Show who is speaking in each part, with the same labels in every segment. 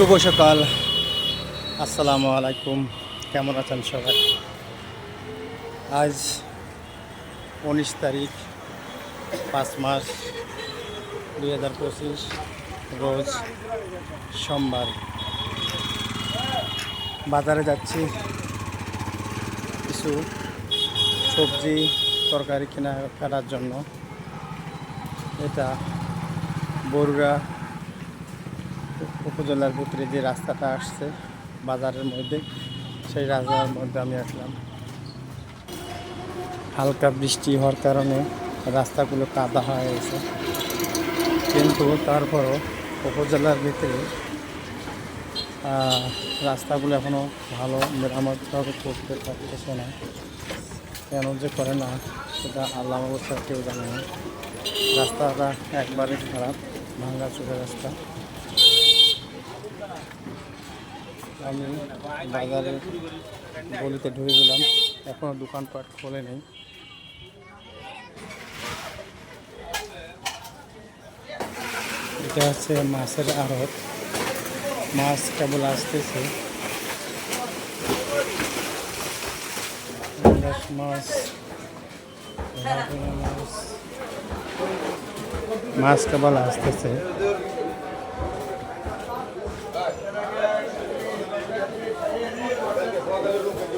Speaker 1: শুভ সকাল। আসসালামু আলাইকুম। কেমন আছেন সবাই? আজ উনিশ তারিখ, পাঁচ মাস, দুই হাজার পঁচিশ রোজ সোমবার। বাজারে যাচ্ছি। কিছু সবজি, তরকারি কেনাকাটার জন্য। এটা বরুড়া উপজেলার ভিতরে যে রাস্তাটা আসছে, বাজারের মধ্যে, সেই রাস্তার মধ্যে আমি আসলাম। হালকা বৃষ্টি হওয়ার কারণে রাস্তাগুলো কাদা হয়ে গেছে। কিন্তু তারপরও উপজেলার ভিতরে রাস্তাগুলো এখনও ভালো মেরামত ভাবে করতে পারতেছে না। কেন যে করে না, সেটা আল্লাহ অবস্থা কেউ জানে না। রাস্তাটা একবারে খারাপ ভাঙ্গা চুরে রাস্তা। আমি বাজারে গলিতে ঢুকে গেলাম। এখনও দোকানপাট খোলে নেই। এটা হচ্ছে মাছের আড়ত। মাছ কেবল আসতেছে। মাছ মাছ কেবল আসতেছে।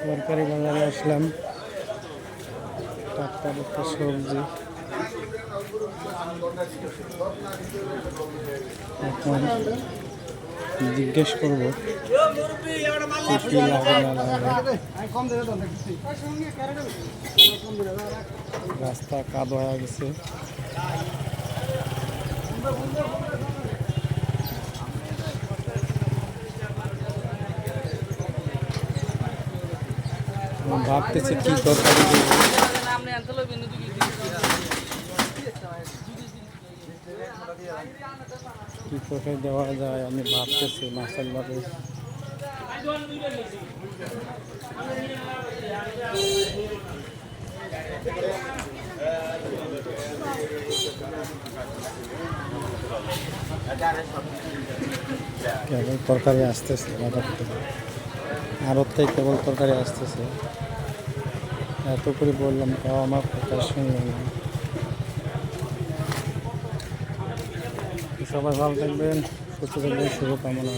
Speaker 1: তরকারি বাজারে আসলাম। টাটকা টাটকা সবজি। জিজ্ঞেস করব। রাস্তা কাদো হয়ে গেছে। ভাবতেছি কি তরকারি দেবো কি তরকারি দেওয়া যায় আমি ভাবতেছি মাসাল ভাবে কেবল তরকারি আসতেছে থেকে আরব কেবল তরকারি আসতেছে। এত করে বললাম, তাও আমার কথা শুনলো না। সবাই ভালো থাকবেন, সুস্থ থাকবেন, শুভকামনা।